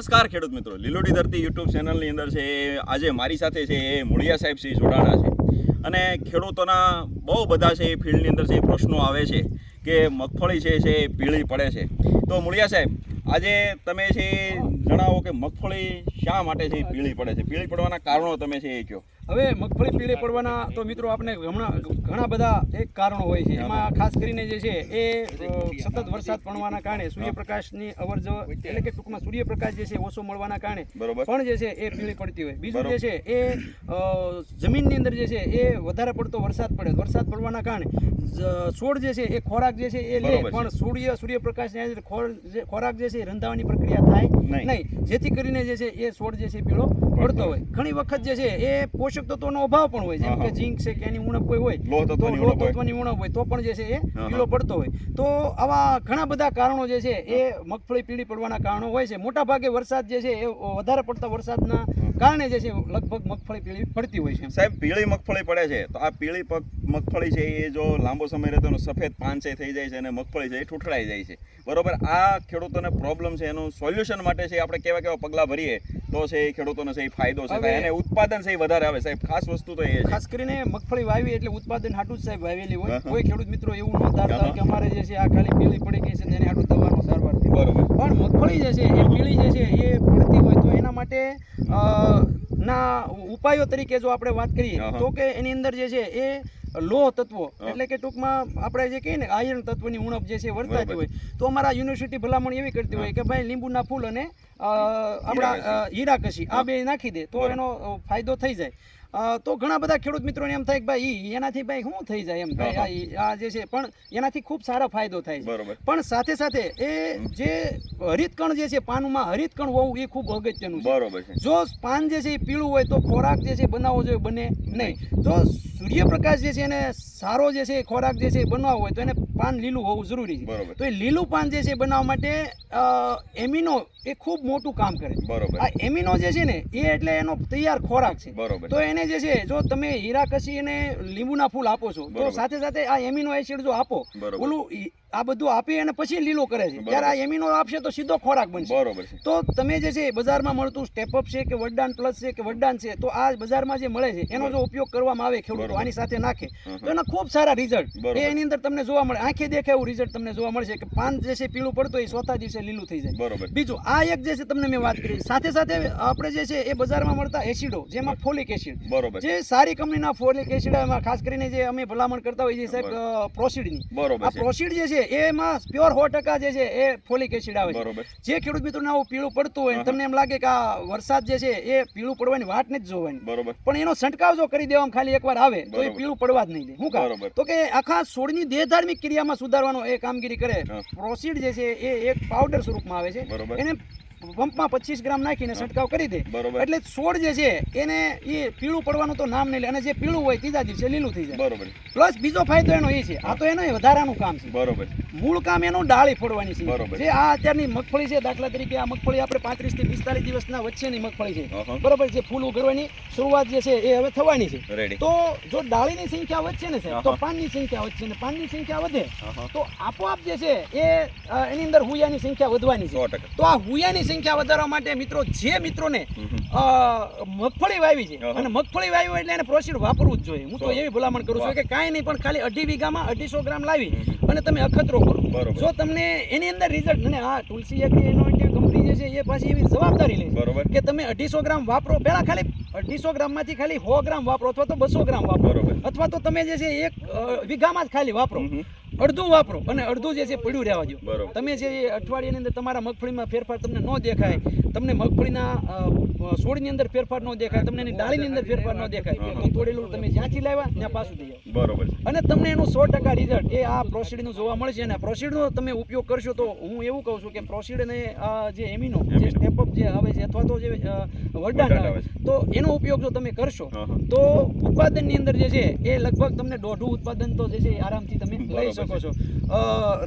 નમસ્કાર ખેડૂત મિત્રો. લીલોડી ધરતી યુટ્યુબ ચેનલની અંદર છે, આજે મારી સાથે છે એ મુળિયા સાહેબ શ્રી જોડાણા છે. અને ખેડૂતોના બહુ બધા છે એ ફિલ્ડની અંદર છે પ્રશ્નો આવે છે કે મગફળી છે એ પીળી પડે છે. તો મુળિયા સાહેબ, આજે તમે છે જણાવો કે મગફળી શા માટે છે પીળી પડે છે? પીળી પડવાના કારણો તમે છે એ કહો. હવે મગફળી પીળી પડવાના તો મિત્રો આપણે હમણાં ઘણા બધા એક કારણો હોય છે. એમાં ખાસ કરીને જે છે એ સતત વરસાદ પડવાના કારણે સૂર્યપ્રકાશની અવર જવર એટલે કે ટૂંકમાં સૂર્યપ્રકાશ જે છે ઓછો મળવાના કારણે પણ જે છે એ પીળી પડતી હોય. બીજું જે છે એ જમીનની અંદર જે છે એ વધારે પડતો વરસાદ પડે. વરસાદ પડવાના કારણે છોડ જે છે એ ખોરાક જે છે એ લે. પણ સૂર્ય સૂર્યપ્રકાશને ખોરાક જે છે એ રંધાવાની પ્રક્રિયા થાય. નહીં. જેથી કરીને જે છે એ છોડ જે છે પીળો પડતો હોય. ઘણી વખત જે છે એ પોષક તત્વોનો અભાવ પણ હોય. જેમ કે ઝીંક છે કે એની ઉણપ કોઈ હોય તો લોહ તત્વની ઉણપ હોય તો પણ જે છે એ પીળો પડતો હોય. તો આવા ઘણા બધા કારણો જે છે એ મગફળી પીળી પડવાના કારણો હોય છે. મોટા ભાગે વરસાદ જે છે એ વધારે પડતા વરસાદના કારણે જે છે લગભગ મગફળી પીળી પડતી હોય છે. સાહેબ પીળી મગફળી પડે છે. તો આ પીળી મગફળી છે એ જો લાંબો સમય રહેતો સફેદ છે થઈ જાય છે અને મગફળી છે એ ઠૂઠડાઈ જાય છે. બરોબર આ ખેડૂતોને પ્રોબ્લેમ છે એનું સોલ્યુશન માટે છે આપણે કેવા કેવા પગલાં ભરીએ તો છે એ ખેડૂતોને છે એ ફાયદો છે. અને ઉત્પાદન છે એ વધારે આવે. સાહેબ ખાસ વસ્તુ તો એ છે. ખાસ કરીને મગફળી વાવી એટલે ઉત્પાદન હાટું જ સાહેબ વાવેલી હોય. કોઈ ખેડૂત મિત્રો એવું ન ધારતા. કે અમારે જે છે આ ખાલી પીળી પડી ગઈ છે તેને હાટું દવાનો થઈ બરોબર. પણ મગફળી જે છે એ પીળી જે છે એ પડતી હોય તો એના માટે ના ઉપાયો તરીકે જો આપણે વાત કરીએ. તો કે એની અંદર જે છે એ લોહ તત્વો. એટલે કે ટૂંકમાં આપણે જે કહીએ ને આયર્ન તત્વની ઉણપ જે છે વર્તાતી હોય. તો અમારા યુનિવર્સિટી ભલામણ એવી કરતી હોય કે ભાઈ લીંબુના ફૂલ અને આપણા હીરાકશી આ બે નાખી દે તો એનો ફાયદો થઈ જાય. તો ઘણા બધા ખેડૂત મિત્રોને એમ થાય કે ભાઈ એનાથી ભાઈ શું થઈ જાય એમ? ભાઈ આ જે છે પણ એનાથી ખૂબ સારો ફાયદો થાય છે. પણ સાથે સાથે એ જે હરિતકણ જે છે પાનમાં હરિતકણ હોવું એ ખૂબ અગત્યનું છે. જો પાન જે છે એ પીળું હોય તો ખોરાક જે છે બનાવવો જોઈએ બને નહીં. જો સૂર્યપ્રકાશ જે છે એને સારો જે છે ખોરાક જે છે એ બનાવવો હોય તો એને પાન લીલું હોવું જરૂરી છે. તો એ લીલું પાન જે છે બનાવવા માટે એમિનો એ ખૂબ મોટું કામ કરે બરોબર. આ એમિનો જે છે ને એ એટલે એનો તૈયાર ખોરાક છે. તો એને જે છે જો તમે હીરાકસી અને લીંબુના ફૂલ આપો છો તો સાથે સાથે આ એમિનો એસિડ જો આપો. ઓલું આ બધું આપી અને પછી લીલો કરે છે. જ્યારે આ એમિનો આપશે તો સીધો ખોરાક બનશે. બરોબર છે. તો તમે જે છે બજારમાં મળતું સ્ટેપઅપ છે કે વડદાન પ્લસ છે કે વડદાન છે તો આ બજારમાં જે મળે છે એનો જો ઉપયોગ કરવામાં આવે ખેડૂતો આની સાથે નાખે તો એના ખૂબ સારા રિઝલ્ટ એ એની અંદર તમને જોવા મળે. આંખે દેખે એવું રિઝલ્ટ તમને જોવા મળશે કે પાન જે છે પીળું પડતું એ ચોથા દિવસે લીલું થઈ જાય. બરોબર. બીજું આ એક જે છે તમને મેં વાત કરી. સાથે સાથે આપણે જે છે એ બજારમાં મળતા એસિડો જેમાં ફોલિક એસિડ. બરોબર. જે સારી કંપનીના ફોલિક એસિડ ખાસ કરીને જે અમે ભલામણ કરતા હોઈએ છે સાહેબ અ, બરોબર આ પ્રોસિડ જે છે એમાં પ્યોર સો ટકા જે છે એ ફોલિક એસિડ આવે છે. જે ખેડૂત મિત્રોને આવું પીળું પડતું હોય તમને એમ લાગે કે આ વરસાદ જે છે એ પીળું પડવાની વાત નથી જોવાની. બરોબર. પણ એનો છંટકાવ જો કરી દેવામાં ખાલી એકવાર આવે તો એ પીળું પડવા જ નહીં દે. બરોબર. કામ તો કે આખા છોડની દેહધાર્મિક ક્રિયામાં સુધારવાનો એ કામગીરી કરે. હા. પ્રોસીડ જે છે એ એક પાવડર સ્વરૂપમાં આવે છે. એને પંપમાં પચીસ ગ્રામ નાખીને છંટકાવ કરી દે. બરોબર. એટલે છોડ જે છે એને એ પીળું પડવાનું તો નામ નહીં લે અને જે પીળું હોય ત્રીજા દિવસે લીલું થઈ જાય. બરોબર. પ્લસ બીજો ફાયદો એનો એ છે આ તો એનો વધારાનું કામ છે. બરોબર. મૂળ કામ એનું ડાળી ફોડવાની છે. જે આ અત્યારની મગફળી છે દાખલા તરીકે આ મગફળી આપણે પાંત્રીસથી પિસ્તાલીસ દિવસના વચ્ચેની મગફળી છે. બરોબર છે ફૂલ ઉગરવાની શરૂઆત જે છે એ હવે થવાની છે. તો જો ડાળીની સંખ્યા વધશે ને સાહેબ તો પાનની સંખ્યા વધશે ને પાનની સંખ્યા વધે. તો આપોઆપ જે છે એ એની અંદર હુયાની સંખ્યા વધવાની છે. તો આ હુયાની સંખ્યા વધારવા માટે મિત્રો જે મિત્રોને મગફળી વાવી છે અને મગફળી વાવી હોય એટલે એને પ્રોસીડ વાપરવું જ જોઈએ. હું તો એવી ભલામણ કરું છું કે કાંઈ નહીં પણ ખાલી અઢી વીઘામાં અઢીસો ગ્રામ લાવી અને તમે અખતરો કરો. જો તમને એની અંદર રિઝલ્ટ અને આ તુલસી એગ્રી કંપની જે છે એ પાછી એવી જવાબદારી લે કે તમે અઢીસો ગ્રામ વાપરો. પહેલાં ખાલી અઢીસો ગ્રામમાંથી ખાલી સો ગ્રામ વાપરો અથવા તો બસો ગ્રામ વાપરો. અથવા તો તમે જે છે એક વીઘામાં જ ખાલી વાપરો. અડધું વાપરો અને અડધું જે છે પડ્યું રહેવા દો તમે જે અઠવાડિયાની અંદર તમારા મગફળીમાં ફેરફાર તમને ન દેખાય તમને મગફળીના છોડની અંદર ફેરફાર ન દેખાય તમને એની ડાળીની અંદર ફેરફાર ન દેખાય. તો તોડેલું તમે જ્યાંથી લાવ્યા ત્યાં પાછું થઈ જાય. બરોબર અને તમને એનું સો ટકા રિઝલ્ટ એ આ પ્રોસીડનું જોવા મળશે અને પ્રોસીડનો તમે ઉપયોગ કરશો તો હું એવું કહું છું કે પ્રોસીડ અને જે એમિનો જે. સ્ટેપઅપ જે આવે છે અથવા તો જે વરદાન આવે તો એનો ઉપયોગ જો તમે કરશો તો ઉત્પાદનની અંદર જે છે એ લગભગ તમને દોઢું ઉત્પાદન તો જે છે આરામથી તમે લઈ બરોબર શકો છો.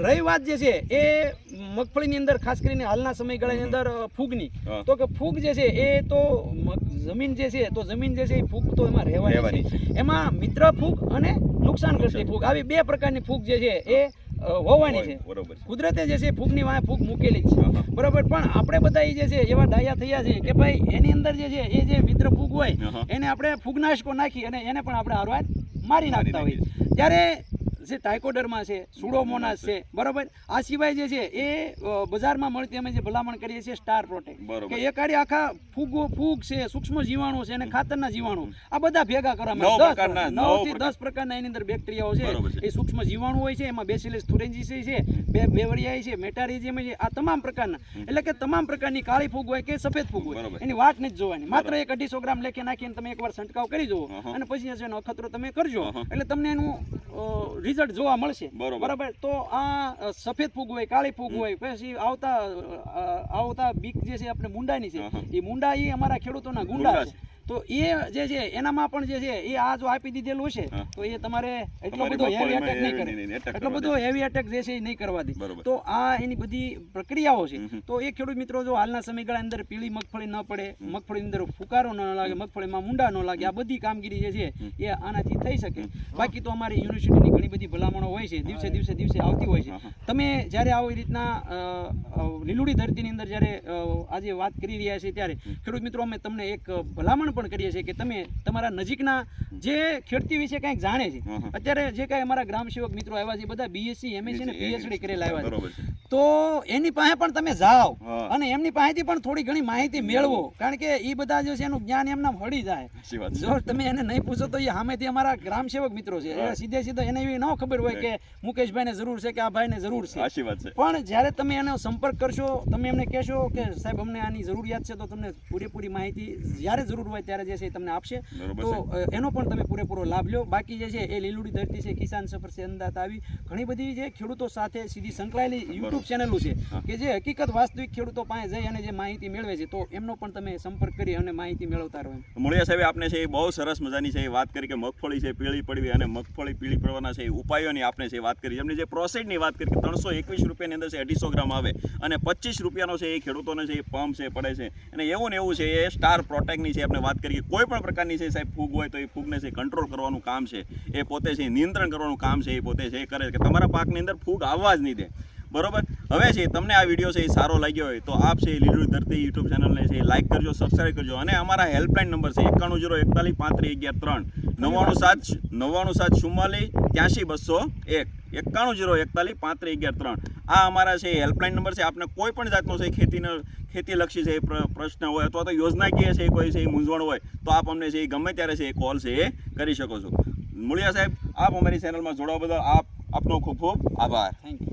રહી વાત જે છે એ મગફળીની અંદર ખાસ કરીને હાલના સમયગાળાની અંદર ફૂગની. તો કે ફૂગ જે છે એ તો જમીન જે છે તો જમીન જે છે એ ફૂગ તો એમાં રહેવાની છે. એમાં મિત્ર ફૂગ અને નુકસાન કરતી ફૂગ. આવી બે પ્રકારની ફૂગ જે છે એ હોવાની છે. બરોબર કુદરતે જે છે ફૂગની વાંહે ફૂગ મૂકેલી છે. બરાબર પણ આપણે બધા એ જે છે એવા ડાયા થયા છે કે ભાઈ એની અંદર જે છે એ જે મિત્ર ફૂગ હોય. એને આપણે ફૂગનાશકો નાખી અને એને પણ આપણે હારવાર મારી નાખતા હોય ત્યારે જે ટાઇકોડરમાં છે સુડોમોનાસ છે બરોબર આ સિવાય જે છે એ બજારમાં મળતી અમે જે ભલામણ કરીએ છીએ સ્ટાર પ્રોટેક્ટ. કે એ કાઢી આખા ફૂગો ફૂગ છે સૂક્ષ્મ જીવાણુ છે અને ખાતરના જીવાણુ. આ બધા ભેગા કરવામાં નવથી દસ પ્રકારના એની અંદર બેક્ટેરિયાઓ છે. એ સૂક્ષ્મ જીવાણુ હોય છે એમાં બેસિલિસ થુરેન્જીસી છે બે બેવરિયાઈ છે મેટારિઝિયમ છે આ તમામ પ્રકારના. એટલે કે તમામ પ્રકારની કાળી ફૂગ હોય કે સફેદ ફૂગ હોય એની વાટ નથી જોવાની. માત્ર એક અઢીસો ગ્રામ લેખી નાખીને તમે એકવાર છંટકાવ કરી જુઓ અને પછી એનો અખતરો તમે કરજો. એટલે તમને એનું રિઝલ્ટ જોવા મળશે. બરાબર. તો આ સફેદ ફૂગ હોય કાળી ફૂગ હોય પછી આવતા આવતા બીક જે છે આપણે મુંડાની છે. એ મુંડા એ અમારા ખેડૂતોના ગુંડા છે. તો એ જે છે એનામાં પણ જે છે એ આ જો આપી દીધેલું છે તો એ તમારે એટલો બધો હેવી અટેક નહીં કરે. એટલો બધો હેવી અટેક જે છે એ નહીં કરવા દે. તો આ એની બધી પ્રક્રિયાઓ છે. તો એ ખેડૂત મિત્રો જો હાલના સમયગાળા અંદર પીળી મગફળી ન પડે મગફળી અંદર ફુકારો ન લાગે મગફળીમાં મુંડા ન લાગે આ બધી કામગીરી જે છે એ આનાથી થઈ શકે. બાકી તો અમારી યુનિવર્સિટીની ઘણી બધી ભલામણો હોય છે દિવસે દિવસે દિવસે આવતી હોય છે. તમે જ્યારે આવી રીતના લીલુડી ધરતીની અંદર જ્યારે આજે વાત કરી રહ્યા છીએ ત્યારે ખેડૂત મિત્રો અમે તમને એક ભલામણ પણ કરીએ છીએ કે તમે તમારા નજીકના જે ખેડતી વિશે કંઈક જાણે છે. અત્યારે જે કાંઈ અમારા ગ્રામ સેવક મિત્રો આવ્યા છે બધા બીએસસી એમએસસી અને પીએચડી કરેલા આવ્યા છે. તો એની પાસે પણ તમે જાઓ અને એમની પાસેથી પણ થોડી ઘણી માહિતી મેળવો. કારણ કે એ બધા જે છે એનું જ્ઞાન એમના હળી જાય. જો તમે એને નહીં પૂછો તો એ સામેથી અમારા ગ્રામ સેવક મિત્રો છે. એ સીધે સીધા એને એવી ન ખબર હોય કે મુકેશભાઈને જરૂર છે કે આ ભાઈને જરૂર છે. પણ જ્યારે તમે એનો સંપર્ક કરશો તમે એમને કહેશો કે સાહેબ અમને આની જરૂરિયાત છે તો તમને પૂરેપૂરી માહિતી જ્યારે જરૂર હોય ત્યારે જે છે એ તમને આપશે. તો એનો પણ તમે પૂરેપૂરો લાભ લો. બાકી જે છે એ લીલુડી ધરતી છે કિસાન સફર છે અંદાજ આવી ઘણી બધી જે ખેડૂતો સાથે સીધી સંકળાયેલી યુટ્યુબ ચેનલો છે કે જે હકીકત વાસ્તવિક ખેડૂતો પાસે જઈ અને જે માહિતી મેળવે છે તો એમનો પણ તમે સંપર્ક કરી અને માહિતી મેળવતા રહો મોળિયા સાહેબ આપણે છે એ બહુ સરસ મજાની છે એ વાત કરી કે મગફળી છે પીળી પડવી અને મગફળી પીળી પડવાના છે એ ઉપાયોની આપણે છે વાત કરી એમની જે પ્રોસેસની વાત કરી કે ત્રણસો એકવીસ રૂપિયાની અંદર છે અઢીસો ગ્રામ આવે અને પચીસ રૂપિયાનો છે એ ખેડૂતોને છે એ પંપ છે પડે છે અને એવું ને એવું છે એ સ્ટાર પ્રોટેક્ટની છે આપણે વાત કરીએ કોઈ પણ પ્રકારની છે સાહેબ ફૂગ હોય તો એ ફૂગને છે કંટ્રોલ કરવાનું કામ છે એ પોતે છે નિયંત્રણ કરવાનું કામ છે એ પોતે છે એ કરે છે કે તમારા પાકની અંદર ફૂગ આવવા જ નહીં દે બરોબર હવે છે તમને આ વીડિયો છે એ સારો લાગ્યો હોય તો આપ છે લીલું ધરતી યુટ્યુબ ચેનલને છે લાઇક કરજો સબસ્ક્રાઇબ કરજો અને અમારા હેલ્પલાઇન નંબર છે એકાણું જીરો એકતાલીસ પાંત્રીસ અગિયાર ત્રણ નવ્વાણું સાત નવ્વાણું સાત ચુમ્માલીસ ત્યાંસી બસો એક એકાણું જીરો એકતાલીસ પાંત્રીસ અગિયાર ત્રણ આ અમારા છે હેલ્પલાઇન નંબર છે આપને કોઈ પણ જાતનો છે ખેતીનો ખેતીલક્ષી છે એ પ્ર- પ્રશ્ન હોય અથવા તો યોજનાકીય છે કોઈ છે એ મૂંઝવણ હોય તો આપ અમને છે એ ગમે ત્યારે છે એ કોલ છે એ કરી શકો છો મુળિયા સાહેબ આપ અમારી ચેનલમાં જોડાવા બદલ આપ આપનો ખૂબ ખૂબ આભાર થેન્ક યુ